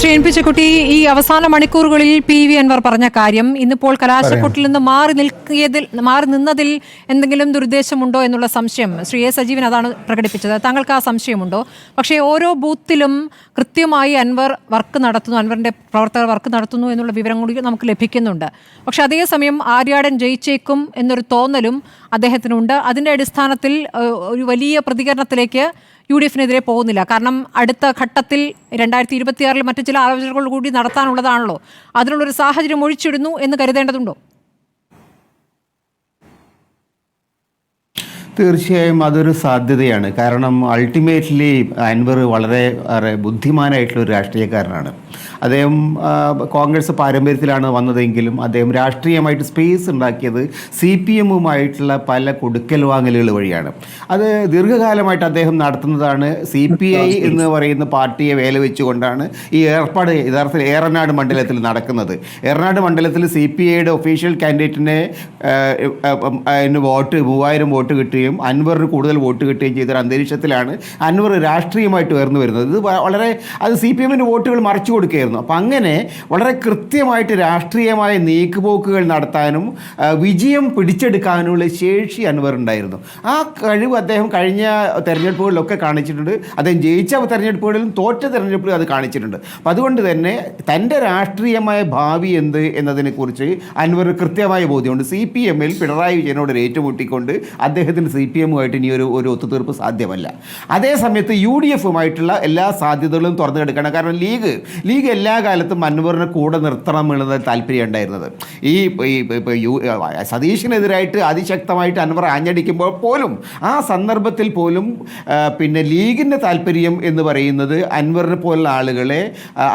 Shri N P Chekkutty ഈ അവസാന മണിക്കൂറുകളിൽ പി വി അൻവർ പറഞ്ഞ കാര്യം ഇന്നിപ്പോൾ കലാശക്കൊട്ടിൽ നിന്ന് മാറി നിൽക്കിയതിൽ മാറി നിന്നതിൽ എന്തെങ്കിലും ദുരുദ്ദേശമുണ്ടോ എന്നുള്ള സംശയം ശ്രീ എ സജീവൻ അതാണ് പ്രകടിപ്പിച്ചത്. താങ്കൾക്ക് ആ സംശയമുണ്ടോ? പക്ഷേ ഓരോ ബൂത്തിലും കൃത്യമായി അൻവർ വർക്ക് നടത്തുന്നു അൻവറിന്റെ പ്രവർത്തകർ വർക്ക് നടത്തുന്നു എന്നുള്ള വിവരം കൂടി നമുക്ക് ലഭിക്കുന്നുണ്ട്. പക്ഷെ അതേസമയം ആര്യാടൻ ജയിച്ചേക്കും എന്നൊരു തോന്നലും അദ്ദേഹത്തിനുണ്ട്. അതിന്റെ അടിസ്ഥാനത്തിൽ ഒരു വലിയ പ്രതികരണത്തിലേക്ക് യു ഡി എഫിനെതിരെ പോകുന്നില്ല. കാരണം അടുത്ത ഘട്ടത്തിൽ രണ്ടായിരത്തി ഇരുപത്തിയാറിൽ മറ്റു ചില ആലോചനകൾ കൂടി നടത്താനുള്ളതാണല്ലോ. അതിനുള്ളൊരു സാഹചര്യം ഒഴിച്ചിടുന്നു എന്ന് കരുതേണ്ടതുണ്ടോ? തീർച്ചയായും അതൊരു സാധ്യതയാണ്. കാരണം അൾട്ടിമേറ്റ്ലി അൻവർ വളരെ ബുദ്ധിമാനായിട്ടുള്ള ഒരു രാഷ്ട്രീയക്കാരനാണ്. അദ്ദേഹം കോൺഗ്രസ് പാരമ്പര്യത്തിലാണ് വന്നതെങ്കിലും അദ്ദേഹം രാഷ്ട്രീയമായിട്ട് സ്പേസ് ഉണ്ടാക്കിയത് സി പി എമ്മുമായിട്ടുള്ള പല കൊടുക്കൽ വാങ്ങലുകൾ വഴിയാണ്. അത് ദീർഘകാലമായിട്ട് അദ്ദേഹം നടത്തുന്നതാണ്. സി പി ഐ എന്ന് പറയുന്ന പാർട്ടിയെ വേല വെച്ചുകൊണ്ടാണ് ഈ ഏർപ്പാട് യഥാർത്ഥത്തിൽ ഏറനാട് മണ്ഡലത്തിൽ നടക്കുന്നത്. ഏറനാട് മണ്ഡലത്തിൽ സി പി ഐയുടെ ഒഫീഷ്യൽ കാൻഡിഡേറ്റിനെ അതിന് വോട്ട് മൂവായിരം വോട്ട് കിട്ടുകയും അൻവറിന് കൂടുതൽ വോട്ട് കിട്ടുകയും ചെയ്തൊരു അന്തരീക്ഷത്തിലാണ് അൻവർ രാഷ്ട്രീയമായിട്ട് ഉയർന്നു വരുന്നത്. ഇത് വളരെ അത് സി പി എമ്മിന്റെ വോട്ടുകൾ മറിച്ചു കൊടുക്കുകയായിരുന്നു. അപ്പം അങ്ങനെ വളരെ കൃത്യമായിട്ട് രാഷ്ട്രീയമായ നീക്കുപോക്കുകൾ നടത്താനും വിജയം പിടിച്ചെടുക്കാനുമുള്ള ശേഷി അൻവർ ഉണ്ടായിരുന്നു. ആ കഴിവ് അദ്ദേഹം കഴിഞ്ഞ തെരഞ്ഞെടുപ്പുകളിലൊക്കെ കാണിച്ചിട്ടുണ്ട്. അദ്ദേഹം ജയിച്ച തെരഞ്ഞെടുപ്പുകളിലും തോറ്റ തെരഞ്ഞെടുപ്പിലും അത് കാണിച്ചിട്ടുണ്ട്. അപ്പം അതുകൊണ്ട് തന്നെ തന്റെ രാഷ്ട്രീയമായ ഭാവി എന്ത് എന്നതിനെക്കുറിച്ച് അൻവർ കൃത്യമായ ബോധ്യമുണ്ട്. സി പി എമ്മിൽ പിണറായി വിജയനോട് ഏറ്റുമുട്ടിക്കൊണ്ട് അദ്ദേഹത്തിന് സി പി എമ്മുമായിട്ട് ഇനി ഒരു ഒരു ഒത്തുതീർപ്പ് സാധ്യമല്ല. അതേസമയത്ത് യു ഡി എഫുമായിട്ടുള്ള എല്ലാ സാധ്യതകളും തുറന്നു കിടക്കണം കാരണം ലീഗ് ലീഗ് എല്ലാ കാലത്തും അൻവറിനെ കൂടെ നിർത്തണം എന്നത് താല്പര്യം ഉണ്ടായിരുന്നത്. ഈ യു സതീഷിനെതിരായിട്ട് അതിശക്തമായിട്ട് അൻവർ ആഞ്ഞടിക്കുമ്പോൾ പോലും ആ സന്ദർഭത്തിൽ പോലും പിന്നെ ലീഗിന്റെ താല്പര്യം എന്ന് പറയുന്നത് അൻവറിനെ പോലുള്ള ആളുകളെ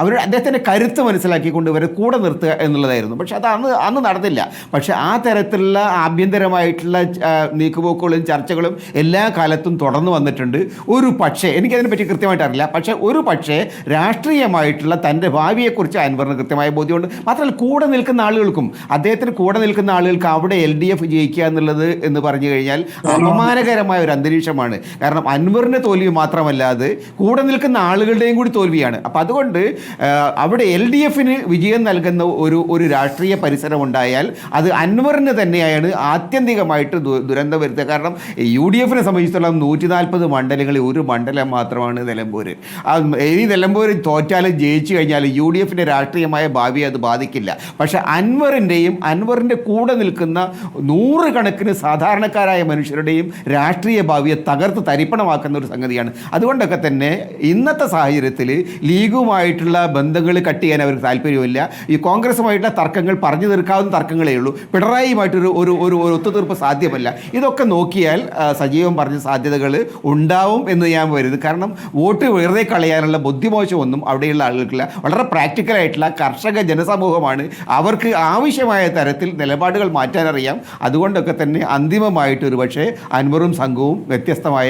അവരുടെ അദ്ദേഹത്തിന്റെ കരുത്ത് മനസ്സിലാക്കിക്കൊണ്ട് ഇവരെ കൂടെ നിർത്തുക എന്നുള്ളതായിരുന്നു. പക്ഷെ അത് അന്ന് അന്ന് നടന്നില്ല. പക്ഷെ ആ തരത്തിലുള്ള ആഭ്യന്തരമായിട്ടുള്ള നീക്കുപോക്കുകളും ചർച്ചകളും എല്ലാ കാലത്തും തുടർന്നു വന്നിട്ടുണ്ട്. ഒരു പക്ഷേ എനിക്കതിനെ പറ്റി കൃത്യമായിട്ട് അറിയില്ല പക്ഷേ ഒരു പക്ഷേ രാഷ്ട്രീയമായിട്ടുള്ള തന്റെ ഭാവിയെക്കുറിച്ച് അൻവറിന് കൃത്യമായ ബോധ്യമുണ്ട്. മാത്രമല്ല കൂടെ നിൽക്കുന്ന ആളുകൾക്കും അദ്ദേഹത്തിന് കൂടെ നിൽക്കുന്ന ആളുകൾക്ക് അവിടെ എൽ ഡി എഫ് ജയിക്കുക എന്നുള്ളത് എന്ന് പറഞ്ഞു കഴിഞ്ഞാൽ അപമാനകരമായ ഒരു അന്തരീക്ഷമാണ്. കാരണം അൻവറിന്റെ തോൽവി മാത്രമല്ലാതെ കൂടെ നിൽക്കുന്ന ആളുകളുടെയും കൂടി തോൽവിയാണ്. അപ്പം അതുകൊണ്ട് അവിടെ എൽ ഡി എഫിന് വിജയം നൽകുന്ന ഒരു ഒരു രാഷ്ട്രീയ പരിസരം ഉണ്ടായാൽ അത് അൻവറിന് തന്നെയാണ് ആത്യന്തികമായിട്ട് ദുരന്തം വരുത്തുക. കാരണം യു ഡി എഫിനെ സംബന്ധിച്ചിടത്തോളം നൂറ്റി നാൽപ്പത് മണ്ഡലങ്ങളിൽ ഒരു മണ്ഡലം മാത്രമാണ് നിലമ്പൂർ ഈ നിലമ്പൂർ തോറ്റാലും ജയിച്ചു കഴിഞ്ഞാൽ യു ഡി എഫിന്റെ രാഷ്ട്രീയമായ ഭാവിയെ അത് ബാധിക്കില്ല. പക്ഷെ അൻവറിന്റെയും അൻവറിന്റെ കൂടെ നിൽക്കുന്ന നൂറുകണക്കിന് സാധാരണക്കാരായ മനുഷ്യരുടെയും രാഷ്ട്രീയ ഭാവിയെ തകർത്ത് തരിപ്പണമാക്കുന്ന ഒരു സംഗതിയാണ്. അതുകൊണ്ടൊക്കെ തന്നെ ഇന്നത്തെ സാഹചര്യത്തിൽ ലീഗുമായിട്ടുള്ള ബന്ധങ്ങൾ കട്ട് ചെയ്യാൻ അവർക്ക് താല്പര്യമില്ല. ഈ കോൺഗ്രസുമായിട്ടുള്ള തർക്കങ്ങൾ പറഞ്ഞു തീർക്കാവുന്ന തർക്കങ്ങളേ ഉള്ളൂ. പിണറായിയുമായിട്ടൊരു ഒരു ഒരു ഒരു ഒത്തുതീർപ്പ് സാധ്യമല്ല. ഇതൊക്കെ നോക്കിയാൽ സജീവം പറഞ്ഞ സാധ്യതകൾ ഉണ്ടാവും എന്ന് ഞാൻ വരുന്നത് കാരണം വോട്ട് വെറുതെ കളയാനുള്ള ബുദ്ധിമോശമൊന്നും അവിടെയുള്ള ആളുകൾക്കില്ല. വളരെ പ്രാക്ടിക്കലായിട്ടുള്ള കർഷക ജനസമൂഹമാണ്. അവർക്ക് ആവശ്യമായ തരത്തിൽ നിലപാടുകൾ മാറ്റാനറിയാം. അതുകൊണ്ടൊക്കെ തന്നെ അന്തിമമായിട്ട് ഒരു പക്ഷേ അൻവറും സംഘവും വ്യത്യസ്തമായ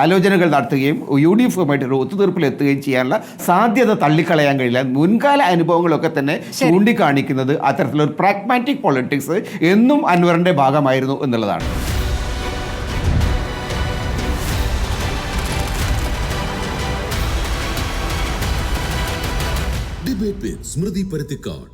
ആലോചനകൾ നടത്തുകയും യൂണിഫോമായിട്ട് ഡി എഫുമായിട്ട് ഒരു ഒത്തുതീർപ്പിലെത്തുകയും ചെയ്യാനുള്ള സാധ്യത തള്ളിക്കളയാൻ കഴിയില്ല. മുൻകാല അനുഭവങ്ങളൊക്കെ തന്നെ ചൂണ്ടിക്കാണിക്കുന്നത് അത്തരത്തിലൊരു പ്രാഗ്മാറ്റിക് പൊളിറ്റിക്സ് എന്നും അൻവറിന്റെ ഭാഗമായിരുന്നു എന്നുള്ളതാണ്. ഡിബേറ്റ് വിത്ത് സ്മൃതി പരുത്തിക്കാട്